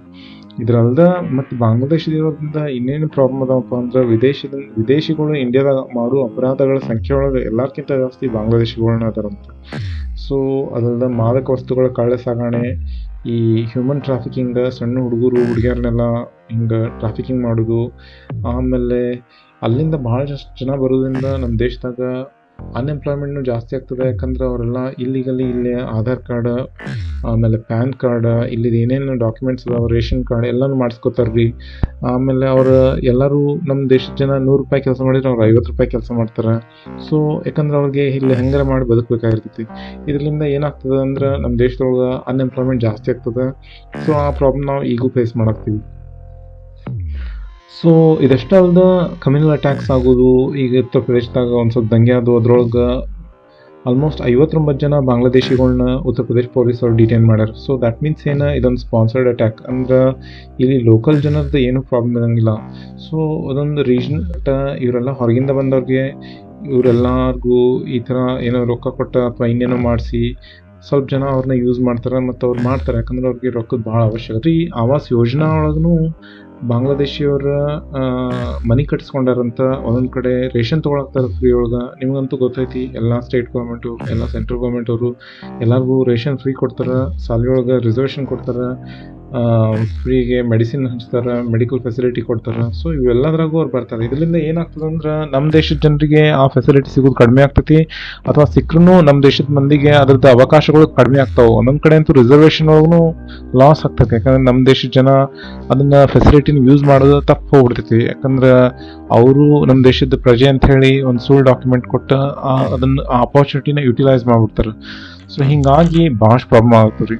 ಇದರಲ್ಲದ ಮತ್ತು ಬಾಂಗ್ಲಾದೇಶದಿಂದ ಇನ್ನೇನು ಪ್ರಾಬ್ಲಮ್ ಅದಾವಪ್ಪ ಅಂದ್ರೆ ವಿದೇಶದ ವಿದೇಶಿಗಳು ಇಂಡಿಯಾದಾಗ ಮಾಡೋ ಅಪರಾಧಗಳ ಸಂಖ್ಯೆ ಒಳಗೆ ಎಲ್ಲಕ್ಕಿಂತ ಜಾಸ್ತಿ ಬಾಂಗ್ಲಾದೇಶಿಗಳನ್ನ ಅದರಂತ ಸೊ ಅದಲ್ಲದ ಮಾದಕ ವಸ್ತುಗಳ ಕಳ್ಳ ಸಾಗಣೆ, ಈ ಹ್ಯೂಮನ್ ಟ್ರಾಫಿಕಿಂಗ್ ಸಣ್ಣ ಹುಡುಗರು ಹುಡುಗಿಯರನ್ನೆಲ್ಲ ಹಿಂಗೆ ಟ್ರಾಫಿಕಿಂಗ್ ಮಾಡೋದು, ಆಮೇಲೆ ಅಲ್ಲಿಂದ ಬಹಳಷ್ಟು ಜನ ಬರೋದ್ರಿಂದ ನಮ್ಮ ದೇಶದಾಗ ಅನ್ಎಂಪ್ಲಾಯ್ಮೆಂಟ್ನು ಜಾಸ್ತಿ ಆಗ್ತದೆ. ಯಾಕಂದ್ರೆ ಅವರೆಲ್ಲ ಇಲ್ಲಿಗಲ್ಲಿ ಇಲ್ಲಿ ಆಧಾರ್ ಕಾರ್ಡ್, ಆಮೇಲೆ ಪ್ಯಾನ್ ಕಾರ್ಡ್ ಇಲ್ಲಿ ಏನೇನು ಡಾಕ್ಯುಮೆಂಟ್ಸ್ ಅದಾವ ರೇಷನ್ ಕಾರ್ಡ್ ಎಲ್ಲನೂ ಮಾಡ್ಸ್ಕೊತಾರೆ ರೀ ಆಮೇಲೆ ಅವ್ರು ಎಲ್ಲರೂ ನಮ್ಮ ದೇಶದ ಜನ ನೂರು ರೂಪಾಯಿ ಕೆಲಸ ಮಾಡಿದ್ರೆ ಅವ್ರು ಐವತ್ತು ರೂಪಾಯಿ ಕೆಲಸ ಮಾಡ್ತಾರೆ. ಸೊ ಯಾಕಂದ್ರೆ ಅವ್ರಿಗೆ ಇಲ್ಲಿ ಹೆಂಗಾರ ಮಾಡಿ ಬದುಕಬೇಕಾಗಿರ್ತೈತಿ. ಇದರಿಂದ ಏನಾಗ್ತದೆ ಅಂದ್ರೆ ನಮ್ಮ ದೇಶದೊಳಗೆ ಅನ್ಎಂಪ್ಲಾಯ್ಮೆಂಟ್ ಜಾಸ್ತಿ ಆಗ್ತದೆ. ಸೊ ಆ ಪ್ರಾಬ್ಲಮ್ ನಾವು ಈಗೂ ಫೇಸ್ ಮಾಡಾಕ್ತೀವಿ. ಸೊ ಇದಷ್ಟೇ ಅಲ್ದ ಕಮ್ಯುನಲ್ ಅಟ್ಯಾಕ್ಸ್ ಆಗೋದು, ಈಗ ಉತ್ತರ ಪ್ರದೇಶದಾಗ ಒಂದು ಸ್ವಲ್ಪ ದಂಗೆ ಅದು ಅದ್ರೊಳಗೆ ಆಲ್ಮೋಸ್ಟ್ ಐವತ್ತೊಂಬತ್ತು ಜನ ಬಾಂಗ್ಲಾದೇಶಿಗಳನ್ನ ಉತ್ತರ ಪ್ರದೇಶ ಪೊಲೀಸ್ ಅವ್ರು ಡಿಟೈನ್ ಮಾಡ್ಯಾರ. ಸೊ ದ್ಯಾಟ್ ಮೀನ್ಸ್ ಏನು? ಇದೊಂದು ಸ್ಪಾನ್ಸರ್ಡ್ ಅಟ್ಯಾಕ್ ಅಂದ್ರೆ ಇಲ್ಲಿ ಲೋಕಲ್ ಜನರದ್ದು ಏನೂ ಪ್ರಾಬ್ಲಮ್ ಇರೋಂಗಿಲ್ಲ. ಸೊ ಅದೊಂದು ರೀಜನ್ ಇವರೆಲ್ಲ ಹೊರಗಿಂದ ಬಂದವ್ರಿಗೆ ಇವರೆಲ್ಲರಿಗೂ ಈ ಥರ ಏನೋ ರೊಕ್ಕ ಕೊಟ್ಟ ಅಥವಾ ಇನ್ನೇನೋ ಮಾಡಿಸಿ ಸ್ವಲ್ಪ ಜನ ಅವ್ರನ್ನ ಯೂಸ್ ಮಾಡ್ತಾರೆ ಮತ್ತು ಅವ್ರು ಮಾಡ್ತಾರೆ. ಯಾಕಂದ್ರೆ ಅವ್ರಿಗೆ ರೊಕ್ಕದ ಭಾಳ ಅವಶ್ಯಕತೆ. ಈ ಆವಾಸ್ ಯೋಜನಾ ಒಳಗೂ ಬಾಂಗ್ಲಾದೇಶಿಯವ್ರ ಮನಿ ಕಟ್ಸ್ಕೊಂಡಾರಂತ ಒಂದೊಂದು ಕಡೆ ರೇಷನ್ ತೊಗೊಳಕ್ತಾರೆ ಫ್ರೀ ಒಳಗೆ ನಿಮಗಂತೂ ಗೊತ್ತೈತಿ, ಎಲ್ಲ ಸ್ಟೇಟ್ ಗೌರ್ಮೆಂಟು ಎಲ್ಲ ಸೆಂಟ್ರಲ್ ಗೌರ್ಮೆಂಟ್ ಅವರು ಎಲ್ಲರಿಗೂ ರೇಷನ್ ಫ್ರೀ ಕೊಡ್ತಾರೆ ಸಾಲಿ ಒಳಗೆ ರಿಸರ್ವೇಷನ್ ಕೊಡ್ತಾರೆ. ಫ್ರೀಗೆ ಮೆಡಿಸಿನ್ ಹಂಚ್ತಾರೆ ಮೆಡಿಕಲ್ ಫೆಸಿಲಿಟಿ ಕೊಡ್ತಾರೆ. ಸೊ ಇವೆಲ್ಲದ್ರಾಗೂ ಅವ್ರು ಬರ್ತಾರೆ. ಇದರಿಂದ ಏನಾಗ್ತದೆ ಅಂದ್ರೆ ನಮ್ಮ ದೇಶದ ಜನರಿಗೆ ಆ ಫೆಸಿಲಿಟಿ ಸಿಗೋದು ಕಡಿಮೆ ಆಗ್ತೈತಿ, ಅಥವಾ ಸಿಕ್ಕರೂ ನಮ್ಮ ದೇಶದ ಮಂದಿಗೆ ಅದ್ರದ್ದು ಅವಕಾಶಗಳು ಕಡಿಮೆ ಆಗ್ತಾವೆ. ಒಂದೊಂದು ಕಡೆ ಅಂತೂ ರಿಸರ್ವೇಷನ್ ಒಳಗೂ ಲಾಸ್ ಆಗ್ತೈತಿ. ಯಾಕಂದ್ರೆ ನಮ್ಮ ದೇಶದ ಜನ ಅದನ್ನ ಫೆಸಿಲಿಟಿನ ಯೂಸ್ ಮಾಡೋದು ತಪ್ಪು ಹೋಗ್ಬಿಡ್ತೈತಿ. ಯಾಕಂದ್ರೆ ಅವರು ನಮ್ಮ ದೇಶದ ಪ್ರಜೆ ಅಂತ ಹೇಳಿ ಒಂದು ಸುಳ್ಳು ಡಾಕ್ಯುಮೆಂಟ್ ಕೊಟ್ಟು ಅದನ್ನ ಆ ಅಪಾರ್ಚುನಿಟಿನ ಯುಟಿಲೈಸ್ ಮಾಡ್ಬಿಡ್ತಾರೆ. ಸೊ ಹಿಂಗಾಗಿ ಭಾಳಷ್ಟು ಪ್ರಾಬ್ಲಮ್ ಆಗ್ತದೆ ರೀ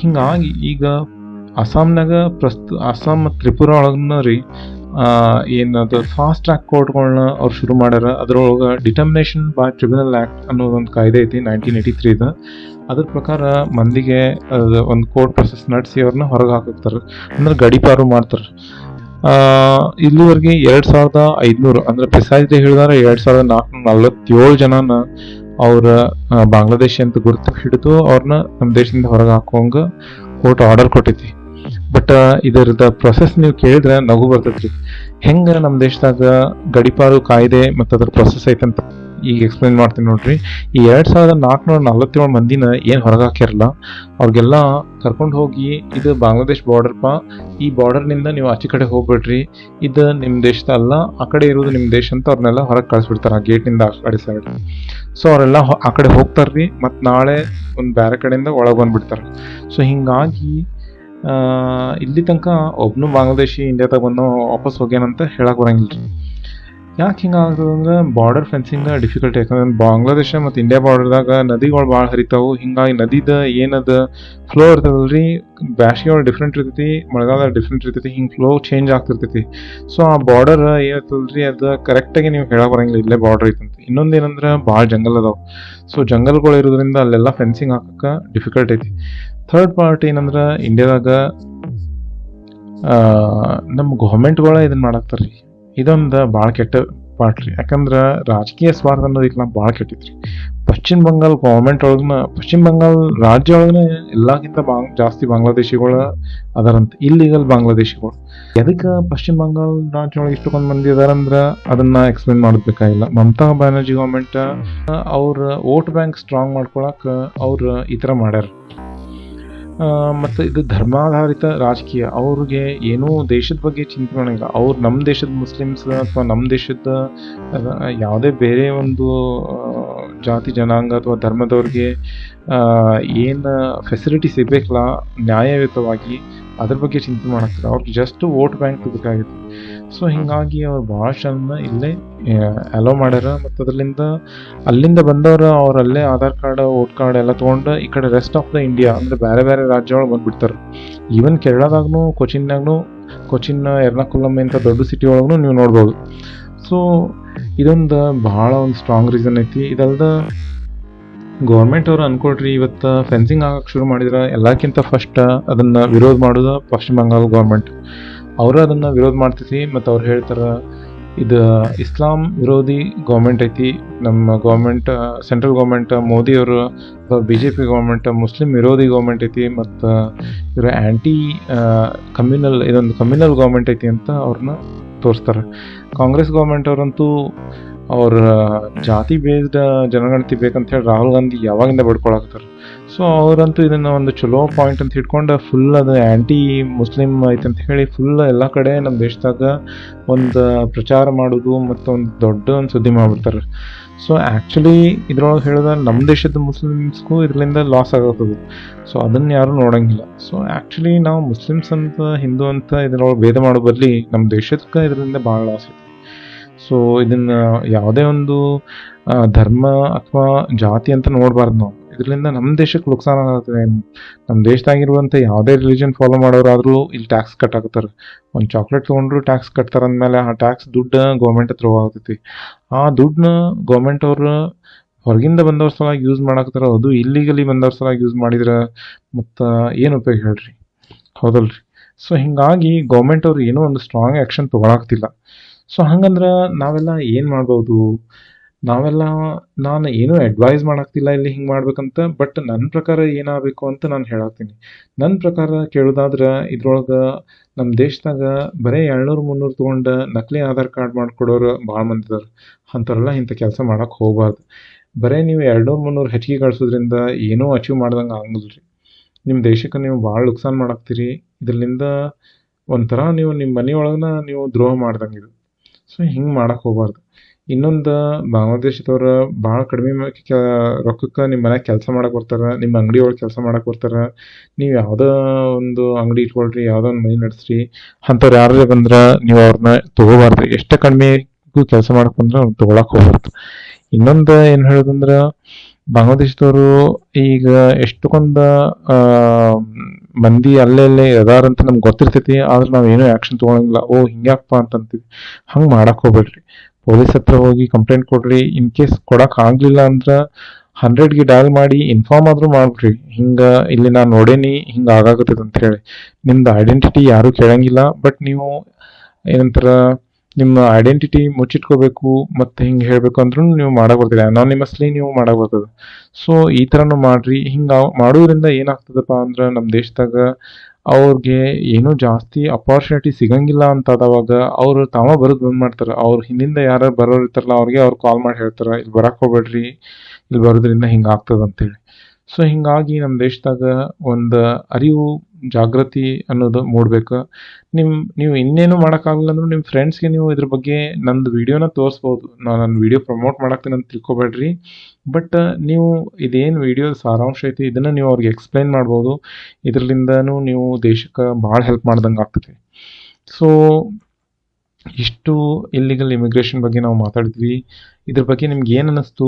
ಹಿಂಗಾಗಿ ಈಗ ಅಸ್ಸಾಂನಾಗ ಪ್ರಸ್ತು, ಅಸ್ಸಾಂ ಮತ್ತು ತ್ರಿಪುರ ಒಳಗನ ರೀ ಏನದು ಫಾಸ್ಟ್ ಟ್ರ್ಯಾಕ್ ಕೋರ್ಟ್ಗಳನ್ನ ಅವ್ರು ಶುರು ಮಾಡ್ಯಾರ. ಅದ್ರೊಳಗೆ ಡಿಟರ್ಮಿನೇಷನ್ ಬೈ ಟ್ರಿಬ್ಯುನಲ್ ಆ್ಯಕ್ಟ್ ಅನ್ನೋದೊಂದು ಕಾಯ್ದೆ ಐತಿ ನೈನ್ಟೀನ್ ಏಯ್ಟಿ ತ್ರೀದ ಅದ್ರ ಪ್ರಕಾರ ಮಂದಿಗೆ ಒಂದು ಕೋರ್ಟ್ ಪ್ರೊಸೆಸ್ ನಡೆಸಿ ಅವ್ರನ್ನ ಹೊರಗೆ ಹಾಕಿರ್ತಾರೆ ಅಂದ್ರೆ ಗಡಿಪಾರು ಮಾಡ್ತಾರೆ. ಇಲ್ಲಿವರೆಗೆ ಎರಡು ಸಾವಿರದ ಐದುನೂರು, ಅಂದ್ರೆ ಪ್ರಿಸೈಸ್ಲಿ ಹೇಳಿದಾರೆ ಎರಡು ಸಾವಿರದ ನಾಲ್ಕುನೂರ ನಲ್ವತ್ತೇಳು ಜನನ ಅವ್ರ ಬಾಂಗ್ಲಾದೇಶಿ ಅಂತ ಗುರುತು ಹಿಡಿದು ಅವ್ರನ್ನ ನಮ್ಮ ದೇಶದಿಂದ ಹೊರಗೆ ಹಾಕೋಂಗ ಕೋರ್ಟ್ ಆರ್ಡರ್ ಕೊಟ್ಟೈತಿ ಬಟ್ ಇದರದ ಪ್ರೊಸೆಸ್ ನೀವು ಕೇಳಿದ್ರೆ ನಗು ಬರ್ತೈತ್ರಿ ಹೆಂಗ ನಮ್ಮ ದೇಶದಾಗ ಗಡಿಪಾರು ಕಾಯ್ದೆ ಮತ್ತು ಅದ್ರ ಪ್ರೊಸೆಸ್ ಐತಂತ? ಈಗ ಎಕ್ಸ್ಪ್ಲೈನ್ ಮಾಡ್ತೀನಿ ನೋಡ್ರಿ. ಈ ಎರಡು ಸಾವಿರದ ನಾಲ್ಕುನೂರ ನಲವತ್ತೇಳು ಮಂದಿನ ಏನು ಹೊರಗೆ ಹಾಕಿರಲ್ಲ ಅವ್ರಿಗೆಲ್ಲ ಕರ್ಕೊಂಡು ಹೋಗಿ ಇದು ಬಾಂಗ್ಲಾದೇಶ್ ಬಾರ್ಡರ್ ಪಾ, ಈ ಬಾರ್ಡರ್ನಿಂದ ನೀವು ಆಚೆ ಕಡೆ ಹೋಗ್ಬಿಡ್ರಿ. ಇದು ನಿಮ್ಮ ದೇಶದ ಅಲ್ಲ, ಆ ಕಡೆ ಇರೋದು ನಿಮ್ಮ ದೇಶ ಅಂತ ಅವ್ರನ್ನೆಲ್ಲ ಹೊರಗೆ ಕಳಿಸ್ಬಿಡ್ತಾರೆ ಆ ಗೇಟ್ನಿಂದ ಆ ಕಡೆ ಸೈಡ್ ಸೊ ಅವರೆಲ್ಲ ಆ ಕಡೆ ಹೋಗ್ತಾರ್ರಿ ಮತ್ತು ನಾಳೆ ಒಂದು ಬೇರೆ ಕಡೆಯಿಂದ ಒಳಗೆ ಬಂದ್ಬಿಡ್ತಾರೆ. ಸೊ ಹಿಂಗಾಗಿ ಇಲ್ಲಿ ತನಕ ಒಬ್ಬನು ಬಾಂಗ್ಲಾದೇಶಿ ಇಂಡಿಯಾದಾಗ ಬಂದು ವಾಪಸ್ ಹೋಗ್ಯಾನಂತ ಹೇಳಕ್ ಬರಂಗಿಲ್ಲ ರೀ ಯಾಕೆ ಹಿಂಗೆ ಆಗ್ತದೆ ಅಂದ್ರೆ ಬಾರ್ಡರ್ ಫೆನ್ಸಿಂಗ್ ಡಿಫಿಕಲ್ಟಿ ಯಾಕಂದ್ರೆ ಬಾಂಗ್ಲಾದೇಶ ಮತ್ತು ಇಂಡಿಯಾ ಬಾರ್ಡರ್ದಾಗ ನದಿಗಳು ಭಾಳ ಹರಿತಾವು. ಹಿಂಗಾಗಿ ನದಿದ ಏನದ ಫ್ಲೋ ಇರ್ತದಲ್ರಿ? ಬ್ಯಾಸಿಗೆ ಒಳಗೆ ಡಿಫ್ರೆಂಟ್ ಇರ್ತೈತಿ ಮಳೆಗಾಲ ಡಿಫ್ರೆಂಟ್ ಇರ್ತೈತಿ, ಹಿಂಗೆ ಫ್ಲೋ ಚೇಂಜ್ ಆಗ್ತಿರ್ತೈತಿ. ಸೊ ಆ ಬಾರ್ಡರ್ ಏನಿರ್ತದಲ್ರಿ ಅದು ಕರೆಕ್ಟಾಗಿ ನೀವು ಹೇಳಕ್ಕೆ ಬರಂಗಿಲ್ಲ, ಇಲ್ಲೇ ಬಾರ್ಡರ್ ಐತಂತ. ಇನ್ನೊಂದು ಏನಂದ್ರೆ ಭಾಳ ಜಂಗಲ್ ಅದಾವ. ಸೊ ಜಂಗಲ್ಗಳು ಇರೋದ್ರಿಂದ ಅಲ್ಲೆಲ್ಲ ಫೆನ್ಸಿಂಗ್ ಹಾಕಕ್ಕೆ ಡಿಫಿಕಲ್ಟ್ ಐತಿ. ಥರ್ಡ್ ಪಾರ್ಟ್ ಏನಂದ್ರೆ ಇಂಡಿಯಾದಾಗ ನಮ್ಮ ಗೌರ್ಮೆಂಟ್ಗಳ ಇದನ್ನ ಮಾಡಾಕ್ತಾರೆ ರೀ ಇದೊಂದು ಭಾಳ ಕೆಟ್ಟ ಪಾರ್ಟ್ ರೀ. ಯಾಕಂದ್ರೆ ರಾಜಕೀಯ ಸ್ವಾರ್ಥ ಅನ್ನೋದಕ್ಕೆ ನಾವು ಭಾಳ ಕೆಟ್ಟಿದ್ರಿ ಪಶ್ಚಿಮ ಬಂಗಾಲ್ ಗೌರ್ಮೆಂಟ್ ಒಳಗನ, ಪಶ್ಚಿಮ ಬಂಗಾಲ್ ರಾಜ್ಯ ಒಳಗನ ಎಲ್ಲಕ್ಕಿಂತ ಬಾಂಗ್ ಜಾಸ್ತಿ ಬಾಂಗ್ಲಾದೇಶಿಗಳು ಅದರಂತ. ಇಲ್ಲಿಗಲ್ ಬಾಂಗ್ಲಾದೇಶಿಗಳು. ಎದಕ್ಕೆ ಪಶ್ಚಿಮ ಬಂಗಾಲ್ ರಾಜ್ಯ ಒಳಗೆ ಇಷ್ಟೊಂದು ಮಂದಿ ಅದಾರಂದ್ರೆ ಅದನ್ನ ಎಕ್ಸ್ಪ್ಲೇನ್ ಮಾಡಬೇಕಾಗಿಲ್ಲ ಮಮತಾ ಬ್ಯಾನರ್ಜಿ ಗೌರ್ಮೆಂಟ್ ಅವ್ರ ವೋಟ್ ಬ್ಯಾಂಕ್ ಸ್ಟ್ರಾಂಗ್ ಮಾಡ್ಕೊಳಕ್ಕೆ ಅವ್ರು ಈ ಥರ ಮಾಡ್ಯಾರ. ಮತ್ತು ಇದು ಧರ್ಮಾಧಾರಿತ ರಾಜಕೀಯ. ಅವ್ರಿಗೆ ಏನೂ ದೇಶದ ಬಗ್ಗೆ ಚಿಂತೆ ಇಲ್ಲ ಅವ್ರು ನಮ್ಮ ದೇಶದ ಮುಸ್ಲಿಮ್ಸ್ ಅಥವಾ ನಮ್ಮ ದೇಶದ ಯಾವುದೇ ಬೇರೆ ಒಂದು ಜಾತಿ, ಜನಾಂಗ ಅಥವಾ ಧರ್ಮದವ್ರಿಗೆ ಏನು ಫೆಸಿಲಿಟಿ ಸಿಗಬೇಕಲ್ಲ ನ್ಯಾಯಯುತವಾಗಿ ಅದ್ರ ಬಗ್ಗೆ ಚಿಂತೆ ಮಾಡಕ್ತಾರೆ ಅವ್ರಿಗೆ ಜಸ್ಟ್ ವೋಟ್ ಬ್ಯಾಂಕ್ ಬೇಕಾಗಿತ್ತು. ಸೊ ಹಿಂಗಾಗಿ ಅವ್ರು ಭಾಳ ಜನ ಇಲ್ಲೇ ಅಲೋ ಮಾಡ್ಯಾರ. ಮತ್ತು ಅದರಿಂದ ಅಲ್ಲಿಂದ ಬಂದವರು ಅವ್ರು ಅಲ್ಲೇ ಆಧಾರ್ ಕಾರ್ಡ್ ವೋಟ್ ಕಾರ್ಡ್ ಎಲ್ಲ ತೊಗೊಂಡು ಈ ಕಡೆ ರೆಸ್ಟ್ ಆಫ್ ದ ಇಂಡಿಯಾ ಅಂದರೆ ಬೇರೆ ಬೇರೆ ರಾಜ್ಯ ಒಳಗೆ ಬಂದ್ಬಿಡ್ತಾರೆ. ಈವನ್ ಕೇರಳದಾಗೂ ಕೊಚಿನ್ನಾಗೂ ಕೊಚಿನ್ ಎರ್ನಾಕುಲಂ ಇಂಥ ದೊಡ್ಡ ಸಿಟಿ ಒಳಗೂ ನೀವು ನೋಡ್ಬೋದು. ಸೊ ಇದೊಂದು ಭಾಳ ಒಂದು ಸ್ಟ್ರಾಂಗ್ ರೀಸನ್ ಐತಿ. ಇದಲ್ದ ಗೌರ್ಮೆಂಟ್ ಅವರು ಅನ್ಕೊಳ್ರಿ, ಇವತ್ತು ಫೆನ್ಸಿಂಗ್ ಆಗೋಕೆ ಶುರು ಮಾಡಿದ್ರೆ, ಎಲ್ಲಕ್ಕಿಂತ ಫಸ್ಟ್ ಅದನ್ನು ವಿರೋಧ ಮಾಡೋದು ಪಶ್ಚಿಮ ಬಂಗಾಳ ಗೌರ್ಮೆಂಟ್ ಅವರು ಅದನ್ನು ವಿರೋಧ ಮಾಡ್ತೈತಿ ಮತ್ತು ಅವ್ರು ಹೇಳ್ತಾರೆ, ಇದು ಇಸ್ಲಾಂ ವಿರೋಧಿ ಗೌರ್ಮೆಂಟ್ ಐತಿ. ನಮ್ಮ ಗೌರ್ಮೆಂಟ್ ಸೆಂಟ್ರಲ್ ಗೌರ್ಮೆಂಟ್ ಮೋದಿಯವರು ಅಥವಾ B J P government Muslim ವಿರೋಧಿ ಗೌರ್ಮೆಂಟ್ ಐತಿ, ಮತ್ತು ಇವರ ಆ್ಯಂಟಿ ಕಮ್ಯುನಲ್ ಇದೊಂದು ಕಮ್ಯುನಲ್ ಗೌರ್ಮೆಂಟ್ ಐತಿ ಅಂತ ಅವ್ರನ್ನ ತೋರಿಸ್ತಾರೆ. ಕಾಂಗ್ರೆಸ್ ಗೌರ್ಮೆಂಟ್ ಅವರಂತೂ ಅವ್ರ ಜಾತಿ ಬೇಸ್ಡ್ ಜನಗಣತಿ ಬೇಕಂತ ಹೇಳಿ ರಾಹುಲ್ ಗಾಂಧಿ ಯಾವಾಗಿಂದ ಬಡ್ಕೊಳಕತ್ತಾರ? ಸೊ ಅವರಂತೂ ಇದನ್ನ ಒಂದು ಚಲೋ ಪಾಯಿಂಟ್ ಅಂತ ಹಿಡ್ಕೊಂಡು ಫುಲ್ ಅದು ಆ್ಯಂಟಿ ಮುಸ್ಲಿಮ್ ಐತೆ ಅಂತ ಹೇಳಿ ಫುಲ್ ಎಲ್ಲ ಕಡೆ ನಮ್ಮ ದೇಶದಾಗ ಒಂದು ಪ್ರಚಾರ ಮಾಡೋದು ಮತ್ತು ಒಂದು ದೊಡ್ಡ ಒಂದು ಸುದ್ದಿ ಮಾಡ್ಬಿಡ್ತಾರೆ. ಸೊ ಆ್ಯಕ್ಚುಲಿ ಇದ್ರೊಳಗೆ ಹೇಳಿದ್ರೆ ನಮ್ಮ ದೇಶದ ಮುಸ್ಲಿಮ್ಸ್ಗೂ ಇದರಿಂದ ಲಾಸ್ ಆಗತ್ತದು ಸೊ ಅದನ್ನು ಯಾರೂ ನೋಡಂಗಿಲ್ಲ. ಸೊ ಆ್ಯಕ್ಚುಲಿ ನಾವು ಮುಸ್ಲಿಮ್ಸ್ ಅಂತ ಹಿಂದೂ ಅಂತ ಇದ್ರೊಳಗೆ ಭೇದ ಮಾಡೋ ಬದಲಿ ನಮ್ಮ ದೇಶಕ್ಕೆ ಇದರಿಂದ ಭಾಳ ಲಾಸ್ ಐತಿ ಸೊ ಇದನ್ನ ಯಾವುದೇ ಒಂದು ಧರ್ಮ ಅಥವಾ ಜಾತಿ ಅಂತ ನೋಡಬಾರ್ದು ನಾವು. ಇದರಿಂದ ನಮ್ಮ ದೇಶಕ್ಕೆ ನುಕ್ಸಾನ ಆಗುತ್ತೆ. ನಮ್ಮ ದೇಶದಾಗಿರುವಂಥ ಯಾವುದೇ ರಿಲಿಜನ್ ಫಾಲೋ ಮಾಡೋರಾದರೂ ಇಲ್ಲಿ ಟ್ಯಾಕ್ಸ್ ಕಟ್ ಆಗ್ತಾರೆ ಒಂದು ಚಾಕ್ಲೇಟ್ ತೊಗೊಂಡ್ರು ಟ್ಯಾಕ್ಸ್ ಕಟ್ತಾರೆ ಅಂದಮೇಲೆ ಆ ಟ್ಯಾಕ್ಸ್ ದುಡ್ಡು ಗೌರ್ಮೆಂಟ್ ಹತ್ರ ಹೋಗ್ತೈತಿ ಆ ದುಡ್ಡನ್ನ ಗೌರ್ಮೆಂಟ್ ಅವರು ಹೊರಗಿಂದ ಬಂದವ್ರ ಸಲಾಗಿ ಯೂಸ್ ಮಾಡಾಕತ್ತಾರ, ಅದು ಇಲ್ಲಿಗಲಿ ಬಂದವ್ರ ಸಲಾಗಿ ಯೂಸ್ ಮಾಡಿದ್ರೆ ಮತ್ತು ಏನು ಉಪಯೋಗ ಹೇಳ್ರಿ? ಹೌದಲ್ರಿ? ಸೊ ಹಿಂಗಾಗಿ ಗೌರ್ಮೆಂಟ್ ಅವರು ಏನೋ ಒಂದು ಸ್ಟ್ರಾಂಗ್ ಆ್ಯಕ್ಷನ್ ತೊಗೊಳಾಗ್ತಿಲ್ಲ ಸೊ ಹಂಗಂದ್ರೆ ನಾವೆಲ್ಲ ಏನು ಮಾಡ್ಬೋದು? ನಾವೆಲ್ಲ, ನಾನು ಏನೂ ಅಡ್ವೈಸ್ ಮಾಡಾಕ್ತಿಲ್ಲ ಇಲ್ಲಿ ಹಿಂಗೆ ಮಾಡ್ಬೇಕಂತ ಬಟ್ ನನ್ನ ಪ್ರಕಾರ ಏನಾಗಬೇಕು ಅಂತ ನಾನು ಹೇಳಾಕ್ತೀನಿ. ನನ್ನ ಪ್ರಕಾರ ಕೇಳೋದಾದ್ರೆ ಇದ್ರೊಳಗೆ ನಮ್ಮ ದೇಶದಾಗ ಬರೀ ಏಳ್ನೂರು ಮುನ್ನೂರು ತೊಗೊಂಡು ನಕಲಿ ಆಧಾರ್ ಕಾರ್ಡ್ ಮಾಡ್ಕೊಡೋರು ಭಾಳ ಮಂದಿ ಇದಾರೆ ಅಂಥವ್ರೆಲ್ಲ ಇಂಥ ಕೆಲಸ ಮಾಡೋಕೆ ಹೋಗಬಾರ್ದು. ಬರೀ ನೀವು ಎರಡ್ನೂರು, ಮುನ್ನೂರು ಹೆಚ್ಚಿಗೆ ಗಳಿಸೋದ್ರಿಂದ ಏನೂ ಅಚೀವ್ ಮಾಡ್ದಂಗೆ ಆಗಲ್ಲ ರೀ ನಿಮ್ಮ ದೇಶಕ್ಕೆ ನೀವು ಭಾಳ ನುಕ್ಸಾನ್ ಮಾಡಾಕ್ತೀರಿ. ಇದರಿಂದ ಒಂಥರ ನೀವು ನಿಮ್ಮ ಮನೆಯೊಳಗನ ನೀವು ದ್ರೋಹ ಮಾಡ್ದಂಗೆ ಇದು. ಸೊ ಹಿಂಗೆ ಮಾಡಕ್ಕೆ ಹೋಗ್ಬಾರ್ದು. ಇನ್ನೊಂದು, ಬಾಂಗ್ಲಾದೇಶದವ್ರು ಭಾಳ ಕಡಿಮೆ ರೊಕ್ಕಕ್ಕೆ ನಿಮ್ಮ ಮನ್ಯಾಗ ಕೆಲಸ ಮಾಡಕ್ಕೆ ಬರ್ತಾರೆ ನಿಮ್ಮ ಅಂಗಡಿ ಒಳಗೆ ಕೆಲಸ ಮಾಡಕ್ಕೆ ಬರ್ತಾರೆ. ನೀವು ಯಾವುದೋ ಒಂದು ಅಂಗಡಿ ಇಟ್ಕೊಳ್ರಿ, ಯಾವುದೋ ಒಂದು ಮೈ ನಡೆಸ್ರಿ, ಅಂಥವ್ರು ಯಾರೇ ಬಂದ್ರೆ ನೀವು ಅವ್ರನ್ನ ತೊಗೋಬಾರ್ದು. ಎಷ್ಟು ಕಡಿಮೆಗೂ ಕೆಲಸ ಮಾಡಕ್ಕೆ ಬಂದ್ರೆ ಅವ್ರನ್ನ ತೊಗೊಳಕ್ಕೆ ಹೋಗ್ಬಾರ್ದು. ಇನ್ನೊಂದು ಏನು ಹೇಳೋದಂದ್ರೆ ಬಾಂಗ್ಲಾದೇಶದವರು ಈಗ ಎಷ್ಟೊಂದ ಮಂದಿ ಅಲ್ಲೇ ಅಲ್ಲೇ ಅದಾರಂತ ನಮ್ಗೆ ಗೊತ್ತಿರ್ತೈತಿ, ಆದ್ರೆ ನಾವು ಏನೂ ಆ್ಯಕ್ಷನ್ ತೊಗೊಳಂಗಿಲ್ಲ. ಓ ಹಿಂಗ್ಯಾಕಪ್ಪ ಅಂತಂತೀವಿ. ಹಂಗೆ ಮಾಡಕ್ಕೆ ಹೋಗ್ಬೇಡ್ರಿ. ಪೊಲೀಸ್ ಹತ್ರ ಹೋಗಿ ಕಂಪ್ಲೇಂಟ್ ಕೊಡ್ರಿ. ಇನ್ ಕೇಸ್ ಕೊಡಕ್ಕೆ ಆಗಲಿಲ್ಲ ಅಂದ್ರೆ ಹಂಡ್ರೆಡ್ಗೆ ಡಯಲ್ ಮಾಡಿ ಇನ್ಫಾರ್ಮ್ ಆದರೂ ಮಾಡ್ರಿ ಹಿಂಗೆ, ಇಲ್ಲಿ ನಾನು ನೋಡೇನಿ, ಹಿಂಗೆ ಆಗಾಕತ್ತೈತಿ ಅಂತ ಹೇಳಿ. ನಿಮ್ದು ಐಡೆಂಟಿಟಿ ಯಾರೂ ಕೇಳಂಗಿಲ್ಲ. ಬಟ್ ನೀವು ಏನಂತಾರ ನಿಮ್ಮ ಐಡೆಂಟಿಟಿ ಮುಚ್ಚಿಟ್ಕೋಬೇಕು ಮತ್ತು ಹಿಂಗೆ ಹೇಳಬೇಕು ಅಂದ್ರೂ ನೀವು ಮಾಡಕ್ಕೆ ಬರ್ತೀರಿ ಅನಾನಿಮಸ್ಲಿ ನೀವು ಮಾಡಕ್ಕೆ ಬರ್ತದೆ ಸೊ ಈ ಥರನೂ ಮಾಡಿರಿ. ಹಿಂಗೆ ಮಾಡೋದ್ರಿಂದ ಏನಾಗ್ತದಪ್ಪ ಅಂದ್ರೆ ನಮ್ಮ ದೇಶದಾಗ ಅವ್ರಿಗೆ ಏನೂ ಜಾಸ್ತಿ ಅಪಾರ್ಚುನಿಟಿ ಸಿಗಂಗಿಲ್ಲ ಅಂತ ಆದವಾಗ ಅವರು ತಾವ ಬರೋದು ಬಂದ್ ಮಾಡ್ತಾರೆ. ಅವ್ರ ಹಿಂದಿಂದ ಯಾರು ಬರೋರು ಇರ್ತಾರಲ್ಲ, ಅವ್ರಿಗೆ ಅವ್ರು ಕಾಲ್ ಮಾಡಿ ಹೇಳ್ತಾರೆ ಇಲ್ಲಿ ಬರಕ್ಕೆ ಹೋಗ್ಬೇಡ್ರಿ ಇಲ್ಲಿ ಬರೋದ್ರಿಂದ ಹಿಂಗೆ ಆಗ್ತದೆ ಅಂತೇಳಿ ಸೊ ಹಿಂಗಾಗಿ ನಮ್ಮ ದೇಶದಾಗ ಒಂದು ಅರಿವು ಜಾಗೃತಿ ಅನ್ನೋದು ಮೂಡ್ಬೇಕು. ನಿಮ್ಮ ನೀವು ಇನ್ನೇನು ಮಾಡೋಕ್ಕಾಗಲ್ಲ ಅಂದ್ರೆ ನಿಮ್ಮ ಫ್ರೆಂಡ್ಸ್ಗೆ ನೀವು ಇದ್ರ ಬಗ್ಗೆ ನಂದು ವಿಡಿಯೋನ ತೋರಿಸ್ಬೋದು. ನಾನು ನನ್ನ ವಿಡಿಯೋ ಪ್ರಮೋಟ್ ಮಾಡಾಕ್ತೀನಿ ಅಂತ ತಿಳ್ಕೊಬೇಡ್ರಿ. ಬಟ್ ನೀವು ಇದೇನು ವಿಡಿಯೋ ಸಾರಾಂಶ ಐತಿ, ಇದನ್ನು ನೀವು ಅವ್ರಿಗೆ ಎಕ್ಸ್ಪ್ಲೈನ್ ಮಾಡ್ಬೋದು. ಇದರಲ್ಲಿಂದನೂ ನೀವು ದೇಶಕ್ಕೆ ಭಾಳ ಹೆಲ್ಪ್ ಮಾಡ್ದಂಗೆ ಆಗ್ತದೆ. ಸೊ ಇಷ್ಟು ಇಲ್ಲಿಗಲ್ ಇಮಿಗ್ರೇಷನ್ ಬಗ್ಗೆ ನಾವು ಮಾತಾಡಿದ್ವಿ. ಇದ್ರ ಬಗ್ಗೆ ನಿಮ್ಗೆ ಏನು ಅನ್ನಿಸ್ತು